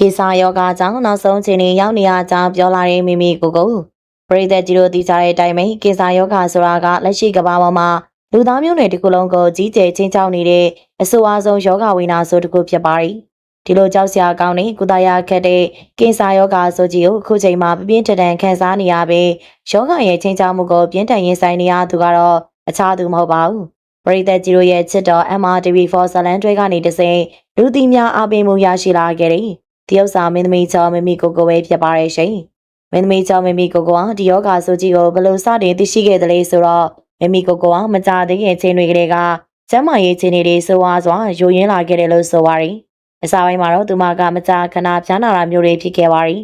ကိစ္စယောဂကြောင့်နောက်ဆုံးချိန်နေရောက်နေရကြောင်းပြောလာတဲ့မိမိကိုကိုပရိသတ်ကြီးတို့သိကြတဲ့အတိုင်းပဲကိစ္စယောဂဆိုတာကလက်ရှိကမ္ဘာပေါ်မှာလူသားမျိုးနွယ်တစ်ခုလုံးကိုကြီးကျယ်ချင်းချောက်နေတဲ့အဆိုအဆုံးယောဂဝိနာဆိုတစ်ခုဖြစ်ပါရီဒီလိုကြောက်စရာကောင်းတဲ့ကုသရာခက်တဲ့ကိစ္စယောဂဆိုကြီးကိုအခုချိန်မှာပြင်းပြင်းထန်ထန်ခံစားနေရပြီးယောဂရဲ့ချင်းချောက်မှုကိုပြင်းထန်ရင်ဆိုင်နေရသူကတော့အခြားသူမဟုတ်ပါဘူးပရိသတ်ကြီးတို့ရဲ့ချစ်တော် MRTV4 ဇလန်တွေကနေတစိလူတီများအပင်မှုရရှိလာခဲ့တယ် တရုတ်စာမင်းသမီးချောမမီကိုကိုပဲဖြစ်ပါရဲ့ရှင်မင်းသမီးချောမမီကိုကိုကဒီယောဂဆိုကြီးကိုဘယ်လိုစတင်သိရှိခဲ့သလဲဆိုတော့မမီကိုကိုကမကြသေးခင်ချိန်တွေကလေးကကျမ်းမာရေးချိန်တွေဆိုဝါစွာယိုရင်းလာခဲ့တယ်လို့ဆိုပါရီအစာပိုင်းမှာတော့သူမကမကြာခဏဖြားနာတာမျိုးတွေဖြစ်ခဲ့ပါရီ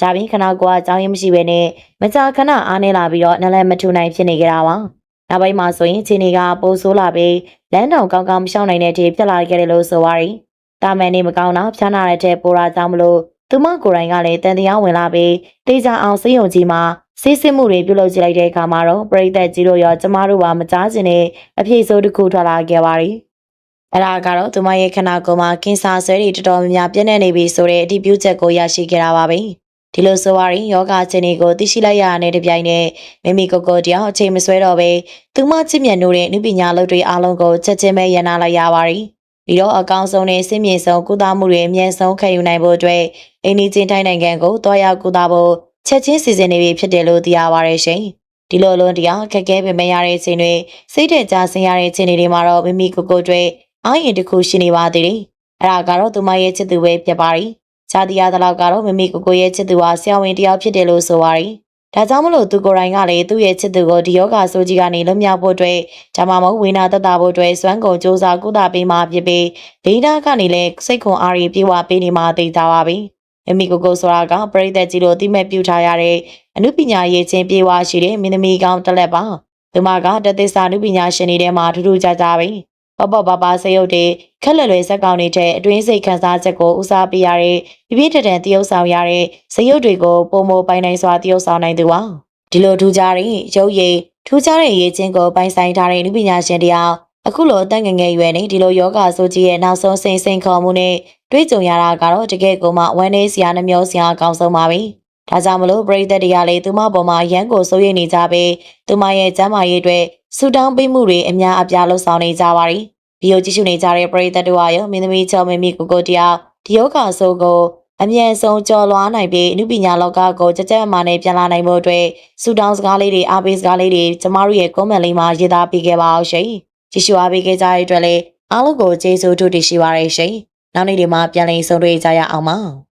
ကြပြီးခဏကအကြောင်းရင်းမရှိဘဲနဲ့မကြာခဏအားနေလာပြီးတော့နလည်းမထူနိုင်ဖြစ်နေကြတာပါနောက်ပိုင်းမှာဆိုရင်ခြေနေကပိုဆိုးလာပြီးလမ်းတောင်ကောင်းကောင်းမရှောင်နိုင်တဲ့အထိဖြစ်လာခဲ့တယ်လို့ဆိုပါရီ တာမန်နေမကောင်းတာဖြားနာတဲ့တဲ့ပိုရာကြောင့်မလို့သူမကိုယ်တိုင်ကလည်းတန်တရားဝင်လာပြီးတေချာအောင်စိတ်ယုံကြည်မှာစီးစစ်မှုတွေပြုလုပ်ကြည့်လိုက်တဲ့အခါမှာတော့ပရိသတ်ကြီးတို့ရောကျမတို့ပါမကြားချင်တဲ့အဖြစ်ဆိုးတစ်ခုထွက်လာခဲ့ပါရီအဲ့ဒါကတော့သူမရဲ့ခန္ဓာကိုယ်မှာကင်ဆာဆွဲတွေတော်တော်များများပြည့်နေနေပြီဆိုတဲ့အတည်ပြုချက်ကိုရရှိခဲ့တာပါပဲဒီလိုဆိုပါရင်ယောဂအခြေအနေကိုသိရှိလိုက်ရတဲ့တပြိုင်နက်မိမိကိုယ်ကိုယ်တယောက်အချိန်မဆွဲတော့ပဲသူမချစ်မြတ်နိုးတဲ့နုပညာလုပ်တွေအားလုံးကိုချက်ချင်းပဲရန်နာလိုက်ရပါရီ ပြီးတော့အကောင်းဆုံးနဲ့စင်မြေဆုံးကုသမှုတွေအမြဲဆုံးခံယူနိုင်ဖို့အတွက်အိန္ဒိချင်းတိုင်းနိုင်ငံကိုတွားရောက်ကုသဖို့ချက်ချင်းစီစဉ်နေပြီဖြစ်တယ်လို့သိရပါတယ်ရှင်ဒီလိုလုံးတရားခက်ခဲပင်မရတဲ့အချိန်တွေစိတ်တဲ့ကြဆင်းရတဲ့အချိန်တွေမှာတော့မိမိကိုယ်ကိုယ်တွေအားရင်တစ်ခုရှိနေပါသေးတယ်အဲ့ဒါကတော့သူမရဲ့ချစ်သူပဲဖြစ်ပါရီချာတီယာတလောက်ကတော့မိမိကိုယ်ကိုယ်ရဲ့ချစ်သူဟာဆရာဝန်တယောက်ဖြစ်တယ်လို့ဆိုပါရီ ဒါကြောင့်မလို့သူကိုယ်တိုင်ကလည်းသူ့ရဲ့ချစ်သူကိုဒီယောဂဆိုကြီးကနေလွတ်မြောက်ဖို့အတွက်ဒါမှမဟုတ်ဝိနာသက်တာဖို့အတွက်စွမ်းကုန်စ조사ကုသပေးမှဖြစ်ပြီးဒေတာကနေလည်းစိတ်ခွန်အားရီပြေဝပေးနေမှသိကြပါပြီ။မိမိကိုယ်ကိုယ်ဆိုတာကပရိသတ်ကြီးတို့တိမဲ့ပြုထားရတဲ့အမှုပညာရေးချင်းပြေဝရှိတဲ့မင်းသမီးကောင်းတစ်လက်ပါ။သူမကတသစ္စာအမှုပညာရှင်တွေထဲမှာထူးထူးခြားခြားပဲ။ ပပပပစရုပ်တွေခက်လက်လွယ်ဇက်ကောင်တွေတဲ့အတွင်းစိတ်ခံစားချက်ကိုဦးစားပေးရတဲ့ပြပြတံတန်တရုပ်ဆောင်ရတဲ့ဇရုပ်တွေကိုပုံမပိုင်နိုင်စွာတရုပ်ဆောင်နိုင်သူပါဒီလိုထူးခြားတဲ့ရုပ်ရည်ထူးခြားတဲ့ရေးချင်းကိုပိုင်ဆိုင်ထားတဲ့လူပညာရှင်တယောက်အခုလိုအသက်ငယ်ငယ်ရွယ်နေဒီလိုယောဂဆိုကြီးရဲ့နောက်ဆုံးစိန်စိန်ခေါ်မှုနဲ့တွေ့ကြုံရတာကတော့တကယ်ကိုမှဝမ်းနည်းစရာနှမျောစရာအကောင်းဆုံးပါပဲ ဒါကြောင့်မလို့ပရိသတ်တွေကလည်းသူမပေါ်မှာရန်ကိုစိုးရိမ်နေကြပြီးသူမရဲ့ကျမ်းမာရေးအတွက်ဆူတောင်းပေးမှုတွေအများအပြားလှုပ်ဆောင်နေကြပါရီဗီဒီယိုကြည့်ရှုနေကြတဲ့ပရိသတ်တို့ကရောမင်းသမီးချောမမီကိုကိုတယောက်ဒီယောဂဆိုးကိုအမြန်ဆုံးကြော်လွားနိုင်ပြီးအမှုပညာလောကကိုကြကြမာနဲ့ပြန်လာနိုင်ဖို့အတွက်စူတောင်းစကားလေးတွေအားပေးစကားလေးတွေကျမတို့ရဲ့ comment လေးမှာရေးသားပေးခဲ့ပါအောင်ရှင်။ကြည့်ရှုအားပေးခဲ့ကြတဲ့အတွက်လည်းအားလုံးကိုကျေးဇူးတူတင်ရှိပါရရှင်။နောက်နေ့ဒီမှာပြန်လည်ဆုံတွေ့ကြရအောင်ပါ။